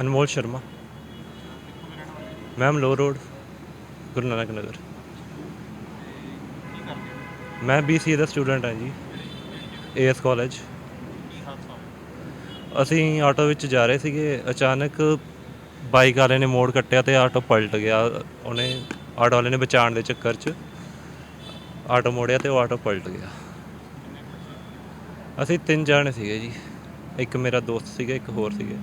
ਅਨਮੋਲ Sharma. Ma'am ਲੋ road, Guru Nanak Nagar. ਮੈਂ BCA ਦਾ student ਹਾਂ ਜੀ AS ਕਾਲਜ ਅਸੀਂ ਆਟੋ ਵਿੱਚ ਜਾ ਰਹੇ ਸੀਗੇ, ਅਚਾਨਕ ਬਾਈਕ ਵਾਲੇ ਨੇ ਮੋੜ ਕੱਟਿਆ ਤੇ ਆਟੋ ਪਲਟ ਗਿਆ। ਉਹਨੇ, ਆਟੋ ਵਾਲੇ ਨੇ ਬਚਾਉਣ ਦੇ ਚੱਕਰ 'ਚ ਆਟੋ ਮੋੜਿਆ ਤੇ ਉਹ ਆਟੋ ਪਲਟ ਗਿਆ। ਅਸੀਂ ਤਿੰਨ ਜਾਣੇ ਸੀਗੇ ਜੀ। ਇੱਕ ਮੇਰਾ ਦੋਸਤ ਸੀਗਾ, ਇੱਕ ਹੋਰ ਸੀਗੇ।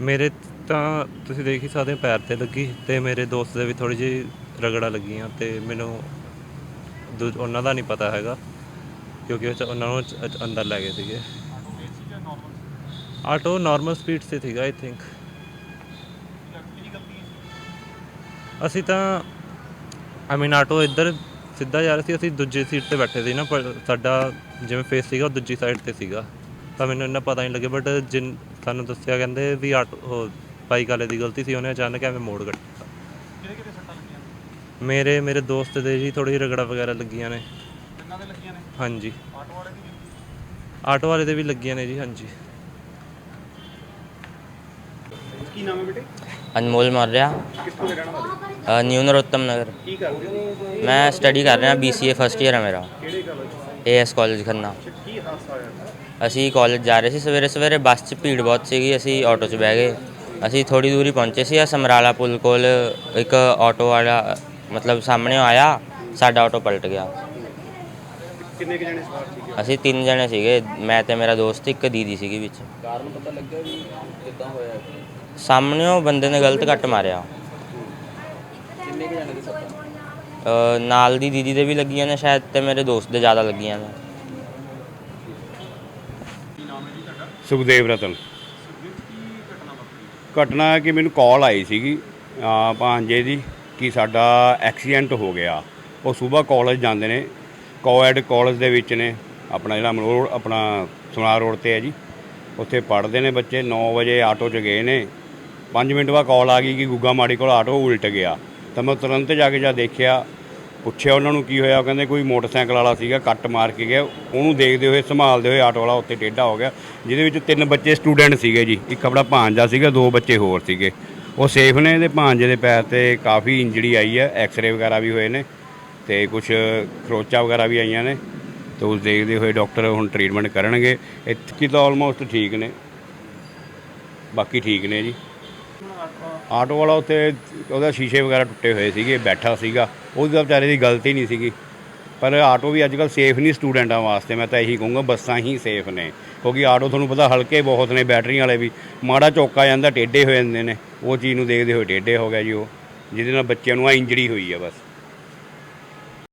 ਮੇਰੇ ਤਾਂ ਤੁਸੀਂ ਦੇਖ ਹੀ ਸਕਦੇ ਹੋ ਪੈਰ ਤੇ ਲੱਗੀ ਤੇ ਮੇਰੇ ਦੋਸਤ ਦੇ ਵੀ ਥੋੜੀ ਜਿਹੀ ਰਗੜਾ ਲੱਗੀਆਂ ਤੇ ਮੈਨੂੰ ਦੂ- ਉਹਨਾਂ ਦਾ ਨਹੀਂ ਪਤਾ ਹੈਗਾ ਕਿਉਂਕਿ ਉਹ 'ਚ- ਉਹਨਾਂ ਨੂੰ ਚ- ਚ- ਅੰਦਰ ਲੈ ਗਏ ਸੀਗੇ। ਆਟੋ ਨਾਰਮਲ ਸਪੀਡ ਤੇ ਸੀਗਾ ਆਈ ਥਿੰਕ ਅਸੀਂ ਤਾਂ ਆਈ ਮੀਨ ਆਟੋ ਇੱਧਰ ਸਿੱਧਾ ਜਾ ਰਿਹਾ ਸੀ, ਅਸੀਂ ਦੂਜੀ ਸੀਟ ਤੇ ਬੈਠੇ ਸੀ ਨਾ, ਪਰ ਸਾਡਾ ਜਿਵੇਂ ਫੇਸ ਸੀਗਾ, ਉਹ ਦੂਜੀ ਸਾਈਡ ਤੇ ਸੀਗਾ। ਤਾਂ ਮੈਨੂੰ ਇੰਨਾ ਪਤਾ ਨਹੀਂ ਲੱਗਿਆ ਬਟ ਜਿਨ ਸਾਨੂੰ ਦੱਸਿਆ ਕਹਿੰਦੇ ਵੀ ਆਟੋ ਬਾਈਕ ਵਾਲੇ ਦੀ ਗਲਤੀ ਸੀ ਉਹਨੇ ਅਚਾਨਕ ਐਵੇਂ ਮੋੜ ਕੱਟਿਆ ਕਿਹਦੇ ਕਿਹਦੇ ਸੱਟਾਂ ਲੱਗੀਆਂ? ਮੇਰੇ ਮੇਰੇ ਦੋਸਤ ਦੇ ਜੀ ਥੋੜੀ ਰਗੜਾ ਵਗੈਰਾ ਲੱਗੀਆਂ ਨੇ। ਕਿੰਨਾਂ ਦੇ ਲੱਗੀਆਂ ਨੇ? ਹਾਂਜੀ। ਆਟੋ ਵਾਲੇ ਦੀ ਵੀ? ਆਟੋ ਵਾਲੇ ਦੇ ਵੀ ਲੱਗੀਆਂ ਨੇ ਜੀ ਹਾਂਜੀ। ਕੀ ਨਾਮ ਹੈ ਬੇਟੇ? ਅਨਮੋਲ ਮੌਰਿਆ ਕਿੱਥੋਂ ਦੇ ਰਹਿਣ ਵਾਲੇ? ਅ, ਨਿਊ ਨਰੋਤਮ ਨਗਰ। ਕੀ ਕਰਦੇ ਹੋ? ਮੈਂ ਸਟੱਡੀ ਕਰ ਰਿਹਾ BCA ਫਸਟ ਈਅਰ ਹੈ ਮੇਰਾ। ਕਿਹੜੇ ਕਾਲਜ AS ਕਾਲਜ ਖੰਨਾ। ਕੀ ਹਾਦਸਾ ਹੋਇਆ? ਅਸੀਂ ਕਾਲਜ ਜਾ ਰਹੇ ਸੀ ਸਵੇਰੇ ਸਵੇਰੇ ਬੱਸ 'ਚ ਭੀੜ ਬਹੁਤ ਸੀਗੀ ਅਸੀਂ ਆਟੋ 'ਚ ਬਹਿ ਗਏ। ਅਸੀਂ ਥੋੜੀ ਦੂਰੀ ਪਹੁੰਚੇ ਸੀ ਆ ਸਮਰਾਲਾ ਪੁਲ ਕੋਲ ਇੱਕ ਆਟੋ ਵਾਲਾ ਮਤਲਬ ਸਾਹਮਣੇ ਆਇਆ ਸਾਡਾ ਆਟੋ ਪਲਟ ਗਿਆ। ਕਿੰਨੇ ਕੁ ਜਣੇ ਸਵਾਰ ਸੀਗੇ ਅਸੀਂ ਤਿੰਨ ਜਣੇ ਸੀਗੇ ਮੈਂ ਤੇ ਮੇਰਾ ਦੋਸਤ ਇੱਕ ਦੀਦੀ ਸੀਗੀ ਵਿੱਚ। ਕਾਰਨ ਪਤਾ ਲੱਗਿਆ ਵੀ ਕਿੱਦਾਂ ਹੋਇਆ ਸਾਹਮਣੇ ਉਹ ਬੰਦੇ ਨੇ ਗਲਤ ਕੱਟ ਮਾਰਿਆ। ਕਿੰਨੇ ਕੁ ਜਣੇ ਦੇ ਸੱਟਾਂ ਨਾਲ ਦੀ ਦੀਦੀ ਦੇ ਵੀ ਲੱਗੀਆਂ ਨੇ ਸ਼ਾਇਦ ਤੇ ਮੇਰੇ ਦੋਸਤ ਦੇ ਜ਼ਿਆਦਾ ਲੱਗੀਆਂ ਨੇ। ਸੁਖਦੇਵ ਰਤਨ। ਘਟਨਾ ਹੈ ਕਿ ਮੈਨੂੰ ਕਾਲ ਆਈ ਸੀਗੀ ਆ ਭਾਂਜੇ ਦੀ ਕਿ ਸਾਡਾ ਐਕਸੀਡੈਂਟ ਹੋ ਗਿਆ। ਉਹ ਸਵੇਰ ਕਾਲਜ ਜਾਂਦੇ ਨੇ ਕੋਐਡ ਕਾਲਜ ਦੇ ਵਿੱਚ ਨੇ ਆਪਣਾ ਜਿਹੜਾ ਮਲੋੜ ਆਪਣਾ ਸੁਨਾਰ ਰੋਡ ਤੇ ਹੈ ਜੀ। ਉੱਥੇ ਪੜ੍ਹਦੇ ਨੇ ਬੱਚੇ 9 ਵਜੇ ਆਟੋ 'ਚ ਗਏ ਨੇ। 5 ਮਿੰਟ ਬਾਅਦ ਕਾਲ ਆ ਗਈ ਕਿ ਗੁੱਗਾ ਮਾੜੀ ਕੋਲ ਆਟੋ ਉਲਟ ਗਿਆ। ਤਾਂ ਮੈਂ ਤੁਰੰਤ ਜਾ ਕੇ ਜਾ ਦੇਖਿਆ ਪੁੱਛਿਆ ਉਹਨਾਂ ਨੂੰ ਕੀ ਹੋਇਆ, ਉਹ ਕਹਿੰਦੇ ਕੋਈ ਮੋਟਰਸਾਈਕਲ ਵਾਲਾ ਸੀਗਾ, ਕੱਟ ਮਾਰ ਕੇ ਗਿਆ, ਉਹਨੂੰ ਦੇਖਦੇ ਹੋਏ, ਸੰਭਾਲਦੇ ਹੋਏ ਆਟੋ ਵਾਲਾ ਉੱਤੇ ਟੇਢਾ ਹੋ ਗਿਆ, ਜਿਹਦੇ ਵਿੱਚ ਤਿੰਨ ਬੱਚੇ ਸਟੂਡੈਂਟ ਸੀਗੇ ਜੀ, ਇੱਕ ਆਪਣਾ ਭਾਂਜਾ ਸੀਗਾ, ਦੋ ਬੱਚੇ ਹੋਰ ਸੀਗੇ। ਉਹ ਸੇਫ ਨੇ ਇਹਦੇ ਭਾਂਜੇ ਦੇ ਪੈਰ ਤੇ ਕਾਫੀ ਇੰਜਰੀ ਆਈ ਹੈ ਐਕਸ-ਰੇ ਵਗੈਰਾ ਵੀ ਹੋਏ ਨੇ ਤੇ ਕੁਝ ਖਰੋਚਾਂ ਵਗੈਰਾ ਵੀ ਆਈਆਂ ਨੇ, ਤੇ ਉਸ ਦੇਖਦੇ ਹੋਏ ਡਾਕਟਰ ਹੁਣ ਟ੍ਰੀਟਮੈਂਟ ਕਰਨਗੇ। ਇੱਥੇ ਤਾਂ ਆਲਮੋਸਟ ਠੀਕ ਨੇ। ਬਾਕੀ ਠੀਕ ਨੇ ਜੀ। ਆਟੋ ਵਾਲਾ ਉੱਤੇ ਉਹਦਾ ਸ਼ੀਸ਼ੇ ਵਗੈਰਾ ਟੁੱਟੇ ਹੋਏ ਸੀਗੇ, ਬੈਠਾ ਸੀਗਾ। ਉਹਦੀ ਤਾਂ ਵਿਚਾਰੇ ਦੀ ਗਲਤੀ ਨਹੀਂ ਸੀਗੀ। ਪਰ ਆਟੋ ਵੀ ਅੱਜਕੱਲ ਸੇਫ ਨਹੀਂ ਸਟੂਡੈਂਟਾਂ ਵਾਸਤੇ, ਮੈਂ ਤਾਂ ਇਹੀ ਕਹੂੰਗਾ, ਬੱਸਾਂ ਹੀ ਸੇਫ ਨੇ। ਕਿਉਂਕਿ ਆਟੋ ਤੁਹਾਨੂੰ ਪਤਾ ਹਲਕੇ ਬਹੁਤ ਨੇ, ਬੈਟਰੀਆਂ ਵਾਲੇ ਵੀ। ਮਾੜਾ ਚੌਕਾ ਜਾਂਦਾ, ਟੇਢੇ ਹੋ ਜਾਂਦੇ ਨੇ। ਉਹ ਚੀਜ਼ ਨੂੰ ਦੇਖਦੇ ਹੋਏ ਟੇਢੇ ਹੋ ਗਿਆ ਜੀ ਉਹ, ਜਿਹਦੇ ਨਾਲ ਬੱਚਿਆਂ ਨੂੰ ਆ ਇੰਜਰੀ ਹੋਈ ਆ ਬਸ।